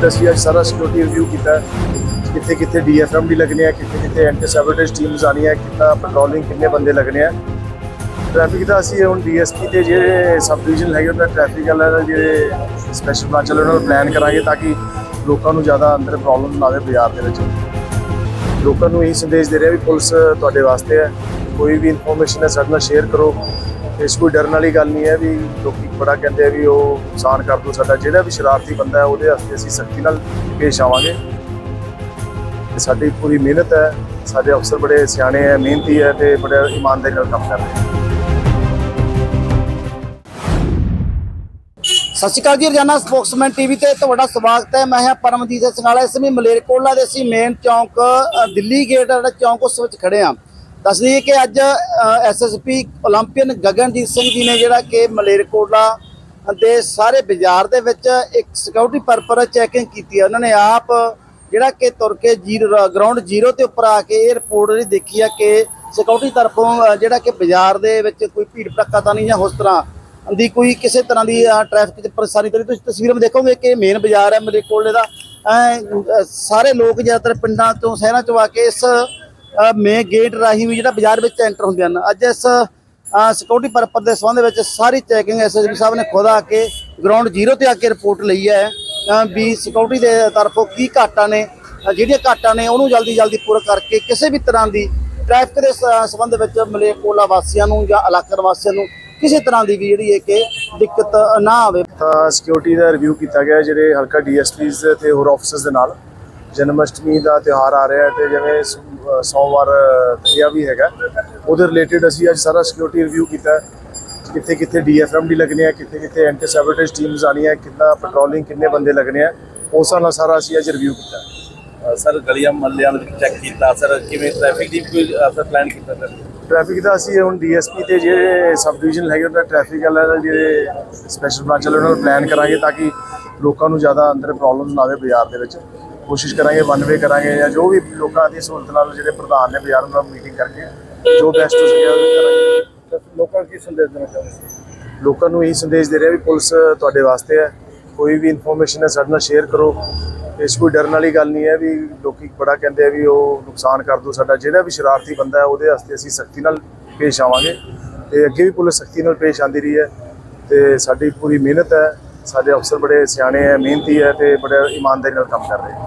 Related ਅਸੀਂ ਅੱਜ ਸਾਰਾ ਸਿਕਿਉਰਿਟੀ ਰਿਵਿਊ ਕੀਤਾ ਕਿੱਥੇ ਕਿੱਥੇ ਕਿੱਥੇ ਡੀਐਫਐਮਡੀ ਲੱਗਣੇ ਆ, ਕਿੱਥੇ ਕਿੱਥੇ ਐਂਟੀ ਸੈਬੋਟੇਜ ਟੀਮਸ ਆਣੀਆਂ ਕਿੰਨਾ ਪੈਟਰੋਲਿੰਗ ਕਿੰਨੇ ਬੰਦੇ ਲੱਗਣੇ ਆ। ਟ੍ਰੈਫਿਕ ਦਾ ਅਸੀਂ ਹੁਣ ਡੀਐਸਪੀ ਤੇ ਜਿਹੜੇ ਸਬ ਡਿਵੀਜ਼ਨ ਹੈਗੇ, ਉਹਨਾਂ ਟ੍ਰੈਫਿਕ ਵਾਲਿਆਂ ਦਾ ਜਿਹੜੇ ਸਪੈਸ਼ਲ ਬ੍ਰਾਂਚ ਵਾਲੇ ਉਹਨਾਂ ਨੂੰ ਪਲਾਨ ਕਰਾਂਗੇ ਤਾਂ ਕਿ ਲੋਕਾਂ ਨੂੰ ਜ਼ਿਆਦਾ ਅੰਦਰ ਪ੍ਰੋਬਲਮ ਨਾ ਆਵੇ ਬਾਜ਼ਾਰ ਦੇ ਵਿੱਚ। ਲੋਕਾਂ ਨੂੰ ਇਹ ਸੰਦੇਸ਼ ਦੇ ਰਿਹਾ ਵੀ ਪੁਲਿਸ ਤੁਹਾਡੇ ਵਾਸਤੇ ਹੈ। ਕੋਈ ਵੀ ਇਨਫੋਰਮੇਸ਼ਨ ਹੈ, ਸਾਡੇ ਨਾਲ ਸ਼ੇਅਰ ਕਰੋ। ਇਸ ਕੋਈ ਡਰਨ ਵਾਲੀ ਗੱਲ ਨਹੀਂ ਹੈ ਵੀ ਲੋਕੀ ਬੜਾ ਕਹਿੰਦੇ ਆ ਵੀ ਉਹ ਨੁਕਸਾਨ ਕਰ ਦੋ ਸਾਡਾ। ਜਿਹੜਾ ਵੀ ਸ਼ਰਾਰਤੀ ਬੰਦਾ ਹੈ, ਉਹਦੇ ਵਾਸਤੇ ਅਸੀਂ ਸਖਤੀ ਨਾਲ ਪੇਸ਼ ਆਵਾਂਗੇ। ਤੇ ਸਾਡੀ ਪੂਰੀ ਮਿਹਨਤ ਹੈ। ਸਾਡੇ ਅਫਸਰ ਬੜੇ ਸਿਆਣੇ ਹੈ, ਮਿਹਨਤੀ ਹੈ ਤੇ ਬੜੇ ਇਮਾਨਦਾਰੀ ਨਾਲ ਕੰਮ ਕਰ ਰਹੇ ਹੈ ਸਤਿ ਸ਼੍ਰੀ ਅਕਾਲ ਜੀ, ਰੋਜ਼ਾਨਾ ਸਪੋਕਸਮੈਨ ਟੀਵੀ ਤੇ ਤੁਹਾਡਾ ਸਵਾਗਤ ਹੈ। ਮੈਂ ਹਾਂ ਪਰਮਜੀਤ ਸਿੰਘ। ਇਸ ਸਮੇਂ ਮਲੇਰਕੋਟਲਾ ਦੇ ਅਸੀਂ ਮੇਨ ਚੌਂਕ ਦਿੱਲੀ ਗੇਟ ਜਿਹੜਾ ਚੌਂਕ ਉਸ ਵਿੱਚ ਖੜੇ ਆ ਦੱਸ ਕਿ ਅੱਜ ਐਸਐਸਪੀ 올림픽ਨ ਗਗਨਜੀਤ ਸਿੰਘ ਜੀ ਨੇ ਜਿਹੜਾ ਕਿ ਮਲੇਰਕੋਟਲਾ ਦੇ ਸਾਰੇ ਬਾਜ਼ਾਰ ਦੇ ਵਿੱਚ ਇੱਕ ਸਿਕਿਉਰਿਟੀ ਪਰਪਸ ਚੈਕਿੰਗ ਕੀਤੀ ਹੈ। ਉਹਨਾਂ ਨੇ ਆਪ ਜਿਹੜਾ ਕਿ ਤੁਰ ਕੇ ਜ਼ੀਰੋ ਗਰਾਊਂਡ ਜ਼ੀਰੋ ਤੇ ਉੱਪਰ ਆ ਕੇ ਇਹ ਰਿਪੋਰਟ ਜਿਹੜੀ ਦੇਖੀ ਆ ਕਿ ਸਿਕਿਉਰਿਟੀ ਤਰਫੋਂ ਜਿਹੜਾ ਕਿ ਬਾਜ਼ਾਰ ਦੇ ਵਿੱਚ ਕੋਈ ਭੀੜ ਭੜੱਕਾ ਤਾਂ ਨਹੀਂ ਜਾਂ ਉਸ ਤਰ੍ਹਾਂ ਦੀ ਕੋਈ ਕਿਸੇ ਤਰ੍ਹਾਂ ਦੀ ਟ੍ਰੈਫਿਕ ਤੇ ਪਰੇਸ਼ਾਨੀ ਤਾਂ ਤੁਸੀਂ ਤਸਵੀਰਾਂ ਦੇਖੋਗੇ ਕਿ ਮੇਨ ਬਾਜ਼ਾਰ ਹੈ ਮਲੇਰਕੋਟਲੇ ਦਾ। ਸਾਰੇ ਲੋਕ ਜ਼ਿਆਦਾਤਰ ਪਿੰਡਾਂ ਤੋਂ, ਸ਼ਹਿਰਾਂ 'ਚੋਂ ਆ ਕੇ ਇਸ ਮੇਨ ਗੇਟ ਰਾਹੀਂ ਵੀ ਜਿਹੜਾ ਬਾਜ਼ਾਰ ਵਿੱਚ ਐਂਟਰ ਹੁੰਦੇ ਹਨ। ਅੱਜ ਇਸ ਸਿਕਿਉਰਿਟੀ ਪਰਪਸ ਦੇ ਸੰਬੰਧ ਵਿੱਚ ਸਾਰੀ ਚੈਕਿੰਗ ਐਸਐਸਪੀ ਸਾਹਿਬ ਨੇ ਖੁਦ ਆ ਕੇ ਗਰਾਊਂਡ ਜ਼ੀਰੋ ਤੇ ਆ ਕੇ ਰਿਪੋਰਟ ਲਈ ਹੈ। ਵੀ ਸਿਕਿਉਰਿਟੀ ਦੇ ਤਰਫੋਂ ਕੀ ਘਾਟਾਂ ਨੇ ਜਿਹੜੀਆਂ ਘਾਟਾਂ ਨੇ ਉਹਨੂੰ ਜਲਦੀ ਜਲਦੀ ਪੂਰਾ ਕਰਕੇ ਕਿਸੇ ਵੀ ਤਰ੍ਹਾਂ ਦੀ ਟ੍ਰੈਫਿਕ ਦੇ ਸੰਬੰਧ ਵਿੱਚ ਮਲੇਰਕੋਟਲਾ ਵਾਸੀਆਂ ਨੂੰ ਜਾਂ ਇਲਾਕਾ ਵਾਸੀਆਂ ਨੂੰ ਕਿਸੇ ਤਰ੍ਹਾਂ ਦੀ ਵੀ ਜਿਹੜੀ ਹੈ ਕਿ ਦਿੱਕਤ ਨਾ ਆਵੇ। ਤਾਂ ਸਿਕਿਉਰਿਟੀ ਦਾ ਰਿਵਿਊ ਕੀਤਾ ਗਿਆ ਜਿਹੜੇ ਹਲਕਾ ਡੀਐਸਪੀਜ਼ ਤੇ ਹੋਰ ਆਫਿਸਰਸ ਦੇ ਨਾਲ। ਜਨਮ ਅਸ਼ਟਮੀ ਦਾ ਤਿਉਹਾਰ ਆ ਰਿਹਾ ਹੈ ਤੇ ਜਿਵੇਂ ਸੋਮਵਾਰ ਤਈਆ ਵੀ ਹੈਗਾ। ਉਹਦੇ ਰਿਲੇਟਡ ਅਸੀਂ ਅੱਜ ਸਾਰਾ ਸਿਕਿਉਰਿਟੀ ਰਿਵਿਊ ਕੀਤਾ। ਕਿੱਥੇ ਕਿੱਥੇ ਡੀਐਫਐਮਡੀ ਲੱਗਣੇ ਆ ਕਿੱਥੇ ਕਿੱਥੇ ਐਂਟੀ ਸੈਬੋਟੇਜ ਟੀਮਸ ਆਣੀਆਂ ਕਿੰਨਾ ਪੈਟਰੋਲਿੰਗ ਕਿੰਨੇ ਬੰਦੇ ਲੱਗਣੇ ਆ ਉਸ ਨਾਲ ਸਾਰਾ ਅਸੀਂ ਅੱਜ ਰਿਵਿਊ ਕੀਤਾ ਸਰ ਗਲੀਆਂ ਮਹੱਲਿਆਂ ਵਿੱਚ ਚੈੱਕ ਕੀਤਾ ਸਰ ਕਿਵੇਂ ਟ੍ਰੈਫਿਕ ਦੀ ਕੋਈ ਅਸਰ ਪਲਾਨ ਕੀਤਾ ਸਰ? ਟ੍ਰੈਫਿਕ ਦਾ ਅਸੀਂ ਹੁਣ ਡੀਐਸਪੀ ਤੇ ਜਿਹੜੇ ਸਬ ਡਿਵੀਜ਼ਨ ਹੈਗੇ ਉਹਨਾਂ ਟ੍ਰੈਫਿਕ ਵਾਲਿਆਂ ਦਾ ਜਿਹੜੇ ਸਪੈਸ਼ਲ ਬ੍ਰਾਂਚ ਵਾਲੇ ਉਹਨਾਂ ਨੂੰ ਪਲਾਨ ਕਰਾਂਗੇ ਤਾਂ ਕਿ ਲੋਕਾਂ ਨੂੰ ਜ਼ਿਆਦਾ ਅੰਦਰ ਪ੍ਰੋਬਲਮ ਨਾ ਆਵੇ ਬਾਜ਼ਾਰ ਦੇ ਵਿੱਚ। ਕੋਸ਼ਿਸ਼ ਕਰਾਂਗੇ ਵਨ ਵੇ ਕਰਾਂਗੇ ਜਾਂ ਜੋ ਵੀ ਲੋਕਾਂ ਦੀ ਸਹੂਲਤ ਨਾਲ ਜਿਹੜੇ ਪ੍ਰਧਾਨ ਨੇ ਬਾਜ਼ਾਰ ਨਾਲ ਮੀਟਿੰਗ ਕਰਕੇ ਜੋ ਬੈਸਟ ਹੋ ਸਕੇ ਉਹ ਕਰਾਂਗੇ। ਲੋਕਾਂ ਨੂੰ ਕੀ ਸੰਦੇਸ਼ ਦੇਣਾ ਚਾਹੁੰਦੇ ਲੋਕਾਂ ਨੂੰ ਇਹ ਸੰਦੇਸ਼ ਦੇ ਰਿਹਾ ਵੀ ਪੁਲਿਸ ਤੁਹਾਡੇ ਵਾਸਤੇ ਹੈ। ਕੋਈ ਵੀ ਇਨਫੋਰਮੇਸ਼ਨ ਹੈ ਸਾਡੇ ਨਾਲ ਸ਼ੇਅਰ ਕਰੋ। ਇਸ ਕੋਈ ਡਰਨ ਵਾਲੀ ਗੱਲ ਨਹੀਂ ਹੈ ਵੀ ਲੋਕੀ ਬੜਾ ਕਹਿੰਦੇ ਆ ਵੀ ਉਹ ਨੁਕਸਾਨ ਕਰ ਦੋ ਸਾਡਾ। ਜਿਹੜਾ ਵੀ ਸ਼ਰਾਰਤੀ ਬੰਦਾ ਹੈ ਉਹਦੇ ਵਾਸਤੇ ਅਸੀਂ ਸਖਤੀ ਨਾਲ ਪੇਸ਼ ਆਵਾਂਗੇ। ਤੇ ਅੱਗੇ ਵੀ ਪੁਲਿਸ ਸਖਤੀ ਨਾਲ ਪੇਸ਼ ਆਂਦੀ ਰਹੀ ਹੈ। ਤੇ ਸਾਡੀ ਪੂਰੀ ਮਿਹਨਤ ਹੈ। ਸਾਡੇ ਅਫਸਰ ਬੜੇ ਸਿਆਣੇ ਹੈ ਮਿਹਨਤੀ ਹੈ ਤੇ ਬੜੇ ਇਮਾਨਦਾਰੀ ਨਾਲ ਕੰਮ ਕਰ ਰਹੇ ਹੈ।